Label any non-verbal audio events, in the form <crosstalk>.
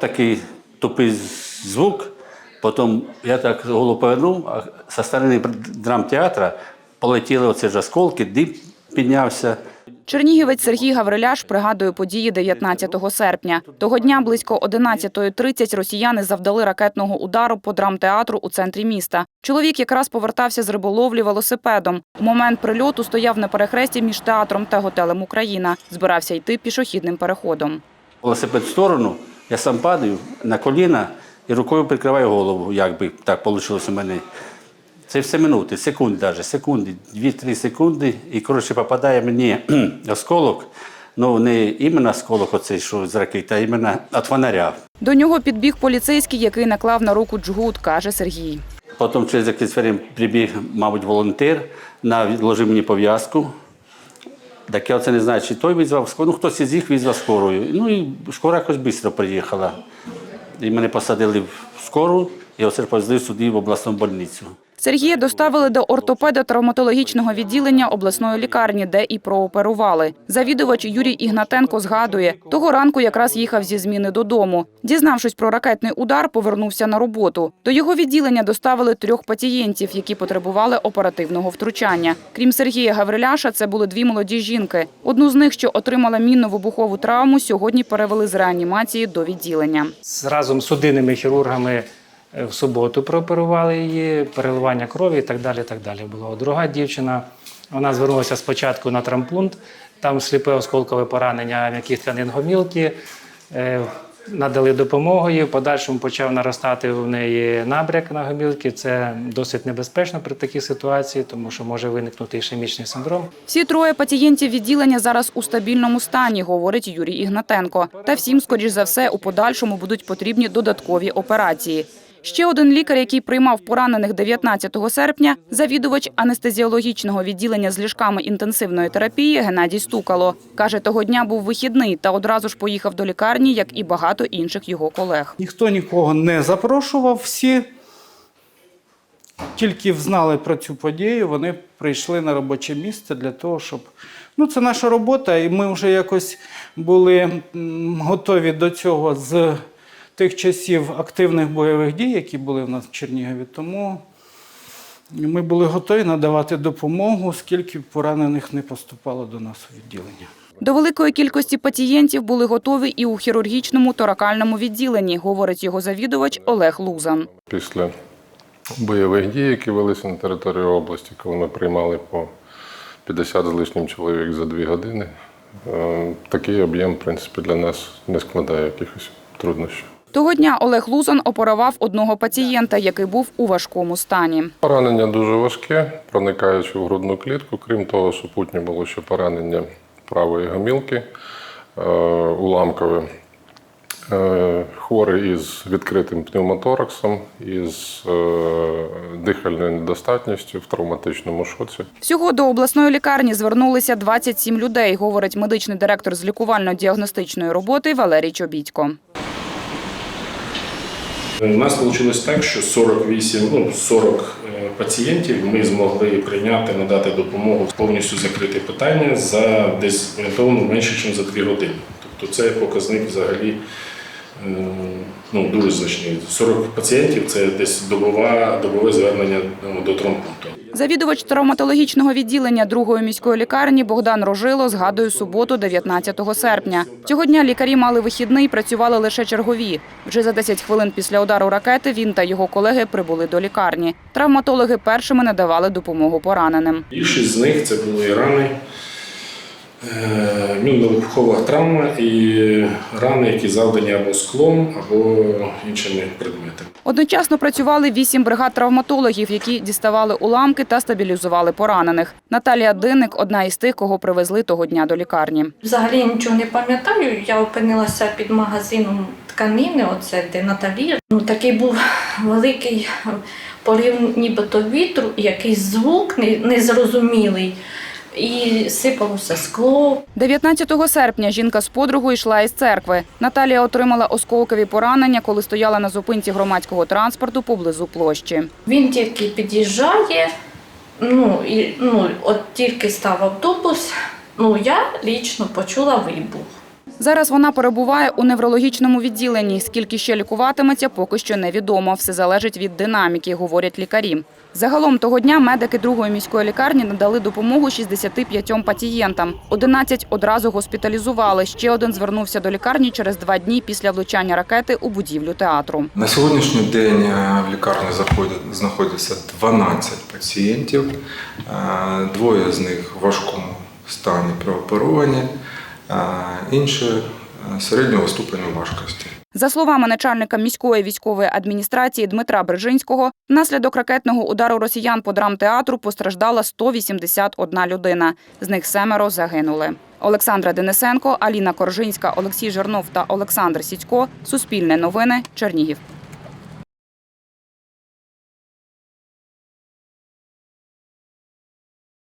Такий тупий звук. Потім я так голову повернув, а зі сторони драмтеатра полетіли оці ж осколки, дим піднявся. Чернігівець Сергій Гавриляш пригадує події 19 серпня. Того дня близько 11.30 росіяни завдали ракетного удару по драмтеатру у центрі міста. Чоловік якраз повертався з риболовлі велосипедом. У момент прильоту стояв на перехресті між театром та готелем Україна. Збирався йти пішохідним переходом. Велосипед в сторону, я сам падаю на коліна і рукою прикриваю голову, як би так вийшло у мене. Це все минути, секунд навіть, секунди, 2-3 секунди, і коротше попадає мені <clears throat> осколок. Ну не іменно осколок, оцей, що з ракети, а іменно від фонаря. До нього підбіг поліцейський, який наклав на руку джгут, каже Сергій. Потім через якийсь прибіг, мабуть, волонтер, наложив мені пов'язку. Так я оце не знаю, чи той визвав скору, ну хтось із їх визвав скорою. Ну і скора якось швидко приїхала. І мене посадили в скору, і оце повезли сюди в обласну больницю. Сергія доставили до ортопедо-травматологічного відділення обласної лікарні, де і прооперували. Завідувач Юрій Ігнатенко згадує, того ранку якраз їхав зі зміни додому. Дізнавшись про ракетний удар, повернувся на роботу. До його відділення доставили трьох пацієнтів, які потребували оперативного втручання. Крім Сергія Гавриляша, це були дві молоді жінки. Одну з них, що отримала мінно-вибухову травму, сьогодні перевели з реанімації до відділення. Разом з судинними хірургами в суботу прооперували її, переливання крові і так далі. так далі було. Друга дівчина, вона звернулася спочатку на трампунт, там сліпе осколкове поранення м'яких тканин гомілки. Е, Надали допомогу їй, в подальшому почав наростати в неї набряк на гомілки. Це досить небезпечно при такій ситуації, тому що може виникнути ішемічний синдром. Всі троє пацієнтів відділення зараз у стабільному стані, говорить Юрій Ігнатенко. Та всім, скоріш за все, у подальшому будуть потрібні додаткові операції. Ще один лікар, який приймав поранених 19 серпня, завідувач анестезіологічного відділення з ліжками інтенсивної терапії Геннадій Стукало. Каже, того дня був вихідний та одразу ж поїхав до лікарні, як і багато інших його колег. Ніхто нікого не запрошував, всі тільки знали про цю подію, вони прийшли на робоче місце для того, щоб. Ну, це наша робота, і ми вже якось були готові до цього з тих часів активних бойових дій, які були в нас в Чернігові. Тому ми були готові надавати допомогу, скільки поранених не поступало до нас у відділення. До великої кількості пацієнтів були готові і у хірургічному торакальному відділенні, говорить його завідувач Олег Лузан. після бойових дій, які велися на території області, коли ми приймали по 50 з лишнім чоловік за дві години. е, Такий об'єм, в принципі, для нас не складає якихось труднощів. Того дня Олег Лузан оперував одного пацієнта, який був у важкому стані. Поранення дуже важке, проникаючи в грудну клітку. Крім того, супутнє було ще поранення правої гомілки е, уламкове. Е, Хворий із відкритим пневмотораксом, із е, дихальною недостатністю в травматичному шоці. Всього до обласної лікарні звернулися 27 людей, говорить медичний директор з лікувально-діагностичної роботи Валерій Чобітько. У нас вийшло так, що 48, ну 40 е, пацієнтів ми змогли прийняти, надати допомогу, повністю закрити питання за десь орієнтовно менше, ніж за 2 години. Тобто це показник взагалі е, ну, дуже значний. 40 пацієнтів це десь добова, добове звернення ну, до травмпункту. Завідувач травматологічного відділення другої міської лікарні Богдан Рожило згадує суботу, 19 серпня. Цього дня лікарі мали вихідний, працювали лише чергові. Вже за 10 хвилин після удару ракети він та його колеги прибули до лікарні. Травматологи першими надавали допомогу пораненим. Більшість з них це були рани, мінно-вибухова травма і рани, які завдані або склом, або іншими предметами. Одночасно працювали вісім бригад травматологів, які діставали уламки та стабілізували поранених. Наталія Динник – одна із тих, кого привезли того дня до лікарні. Взагалі нічого не пам'ятаю. Я опинилася під магазином тканини, оце де Наталі. Ну такий був великий полив нібито вітру, якийсь звук не- незрозумілий. І сипалося скло. 19 серпня жінка з подругою йшла із церкви. Наталія отримала осколкові поранення, коли стояла на зупинці громадського транспорту поблизу площі. Він тільки під'їжджає. Ну і ну, от тільки став автобус. Ну я лічно почула вибух. Зараз вона перебуває у неврологічному відділенні. Скільки ще лікуватиметься, поки що невідомо. Все залежить від динаміки, говорять лікарі. Загалом того дня медики другої міської лікарні надали допомогу 65 пацієнтам. 11 одразу госпіталізували. Ще один звернувся до лікарні через два дні після влучання ракети у будівлю театру. На сьогоднішній день е, в лікарні знаходиться 12 пацієнтів, Е, двоє з них в важкому стані прооперовані, е, інші середнього ступеню важкості. За словами начальника міської військової адміністрації Дмитра Брижинського, внаслідок ракетного удару росіян по драмтеатру постраждала 181 людина. З них семеро загинули. Олександра Денисенко, Аліна Коржинська, Олексій Жернов та Олександр Сідько. Суспільне новини. Чернігів.